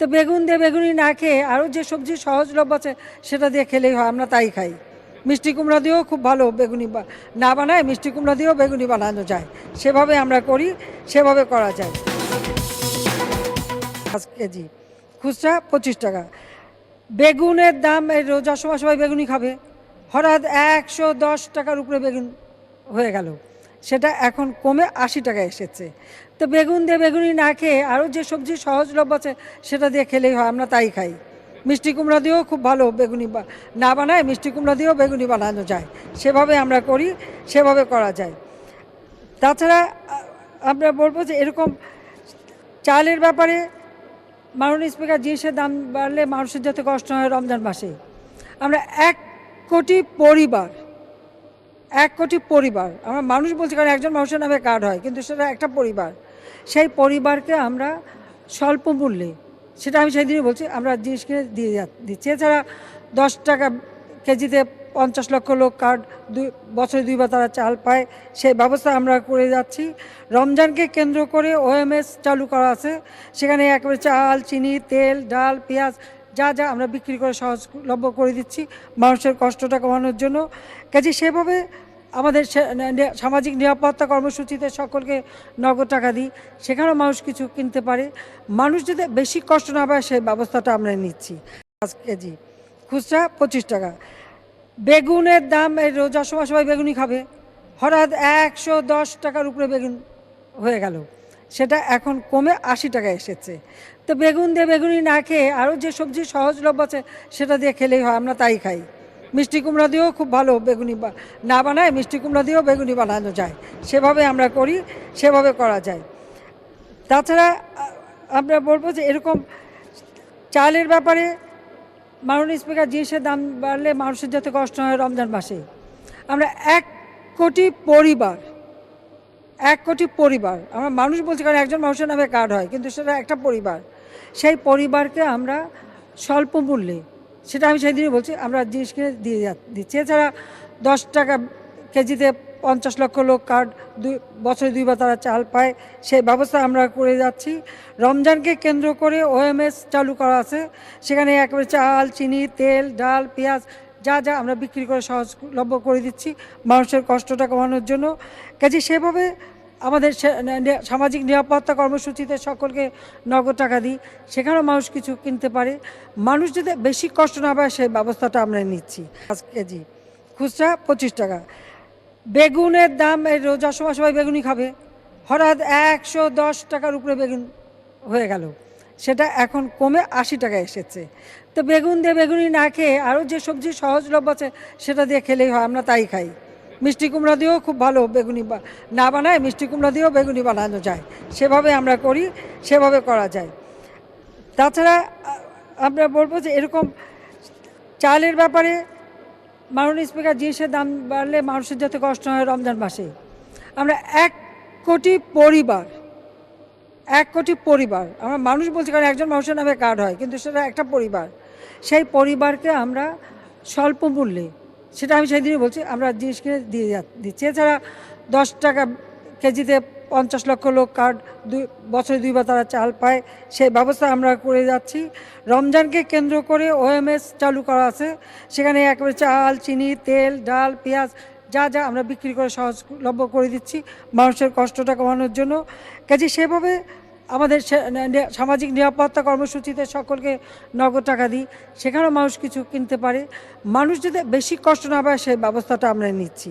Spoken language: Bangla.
তো বেগুন দিয়ে বেগুনি না খেয়ে আরও যে সবজি সহজলভ্য আছে, সেটা দিয়ে খেলেই হয়, আমরা তাই খাই। মিষ্টি কুমড়া দিয়েও খুব ভালো বেগুনি না বানায়, মিষ্টি কুমড়া দিয়েও বেগুনি বানানো যায়। সেভাবে আমরা করি, সেভাবে করা যায়। পাঁচ কেজি। খুচরা পঁচিশ টাকা। বেগুনের দাম রোজার সময় সবাই বেগুনি খাবে। হঠাৎ একশো দশ টাকার উপরে বেগুন হয়ে গেল। সেটা এখন কমে আশি টাকা এসেছে। তো বেগুন দিয়ে বেগুনি না খেয়ে আরও যে সবজি সহজলভ্য আছে, সেটা দিয়ে খেলেই হয়, আমরা তাই খাই। মিষ্টি কুমড়া দিয়েও খুব ভালো বেগুনি না বানায়, মিষ্টি কুমড়া দিয়েও বেগুনি বানানো যায়। সেভাবে আমরা করি, সেভাবে করা যায়। তাছাড়া আমরা বলব যে এরকম চালের ব্যাপারে মাননীয় স্পিকার জিনিসের দাম বাড়লে মানুষের যাতে কষ্ট হয় রমজান মাসে। আমরা এক কোটি পরিবার এক কোটি পরিবার। আমরা মানুষ বলছি কারণ একজন মানুষের নামে কার্ড হয়, কিন্তু সেটা একটা পরিবার। সেই পরিবারকে আমরা স্বল্প মূল্যে, সেটা আমি সেই দিনই বলছি, আমরা জিনিস কিনে দিয়ে দিচ্ছি। এছাড়া দশ টাকা কেজিতে পঞ্চাশ লক্ষ লোক কার্ড দুই বছরে দুইবার তারা চাল পায়, সেই ব্যবস্থা আমরা করে যাচ্ছি। রমজানকে কেন্দ্র করে ওএমএস চালু করা আছে। সেখানে একেবারে চাল, চিনি, তেল, ডাল, পেঁয়াজ যা যা আমরা বিক্রি করে সহজলভ্য করে দিচ্ছি মানুষের কষ্টটা কমানোর জন্য। কাজে সেভাবে আমাদের সামাজিক নিরাপত্তা কর্মসূচিতে সকলকে নগদ টাকা দিই, সেখানেও মানুষ কিছু কিনতে পারে। মানুষ যাতে বেশি কষ্ট না পায়, সেই ব্যবস্থাটা আমরা নিচ্ছি। পাঁচ কেজি খুচরা পঁচিশ টাকা। বেগুনের দাম এই রোজার সময় সবাই বেগুনি খাবে। হঠাৎ একশো দশ টাকার উপরে বেগুন হয়ে গেল। সেটা এখন কমে আশি টাকা এসেছে। তো বেগুন দিয়ে বেগুনি না খেয়ে আরও যে সবজি সহজলভ্য আছে সেটা দিয়ে খেলেই হয়, আমরা তাই খাই। মিষ্টি কুমড়া দিয়েও খুব ভালো বেগুনি না বানায় মিষ্টি কুমড়া দিয়েও বেগুনি বানানো যায়। সেভাবে আমরা করি, সেভাবে করা যায়। তাছাড়া আমরা বলব যে এরকম চালের ব্যাপারে মাননীয় স্পিকার জিনিসের দাম বাড়লে মানুষের যাতে কষ্ট হয় রমজান মাসে। আমরা এক কোটি পরিবার এক কোটি পরিবার। আমরা মানুষ বলছি কারণ একজন মানুষের নামে কার্ড হয়, কিন্তু সেটা একটা পরিবার। সেই পরিবারকে আমরা স্বল্প মূল্যে, সেটা আমি সেই দিনই বলছি, আমরা জিনিস কিনে দিয়ে দিচ্ছি। এছাড়া দশ টাকা কেজিতে পঞ্চাশ লক্ষ লোক কার্ড দুই, বছরে দুইবার তারা চাল পায়, সেই ব্যবস্থা আমরা করে যাচ্ছি। রমজানকে কেন্দ্র করে ওএমএস চালু করা আছে। সেখানে একেবারে চাল, চিনি, তেল, ডাল, পেঁয়াজ যা যা আমরা বিক্রি করে সহজলভ্য করে দিচ্ছি, মানুষের কষ্টটা কমানোর জন্য। কাজে সেভাবে আমাদের সামাজিক নিরাপত্তা কর্মসূচিতে সকলকে নগদ টাকা দিই, সেখানেও মানুষ কিছু কিনতে পারে। মানুষ যদি বেশি কষ্ট না পায়, সেই ব্যবস্থাটা আমরা নিচ্ছি। পাঁচ কেজি খুচরা পঁচিশ টাকা। বেগুনের দাম, এই রোজার সময় সবাই বেগুনি খাবে। হঠাৎ একশো দশ টাকার উপরে বেগুন হয়ে গেল। সেটা এখন কমে আশি টাকা এসেছে। তো বেগুন দিয়ে বেগুনি না খেয়ে আরও যে সবজি সহজলভ্য আছে সেটা দিয়ে খেলেই হয়, আমরা তাই খাই। মিষ্টি কুমড়া দিয়েও খুব ভালো বেগুনি না বানায়, মিষ্টি কুমড়া দিয়েও বেগুনি বানানো যায়। সেভাবে আমরা করি, সেভাবে করা যায়। তাছাড়া আমরা বলব যে এরকম চালের ব্যাপারে মাননীয় স্পিকার জিনিসের দাম বাড়লে মানুষের যাতে কষ্ট হয় রমজান মাসে। আমরা এক কোটি পরিবার এক কোটি পরিবার। আমরা মানুষ বলছি কারণ একজন মানুষের নামে কার্ড হয়, কিন্তু সেটা একটা পরিবার। সেই পরিবারকে আমরা স্বল্প মূল্যে, সেটা আমি সেই দিনই বলছি, আমরা জিনিস কিনে দিয়ে দিচ্ছি। এছাড়া দশ টাকা কেজিতে পঞ্চাশ লক্ষ লোক কার্ড দুই বছরে দুইবার তারা চাল পায়। সেই ব্যবস্থা আমরা করে যাচ্ছি। রমজানকে কেন্দ্র করে ওএমএস চালু করা আছে। সেখানে একেবারে চাল, চিনি, তেল, ডাল, পেঁয়াজ যা যা আমরা বিক্রি করে সহজলভ্য করে দিচ্ছি মানুষের কষ্টটা কমানোর জন্য। কাজে সেভাবে আমাদের সামাজিক নিরাপত্তা কর্মসূচিতে সকলকে নগদ টাকা দিই, সেখানেও মানুষ কিছু কিনতে পারে। মানুষ যদি বেশি কষ্ট না পায়, সেই ব্যবস্থাটা আমরা নিচ্ছি।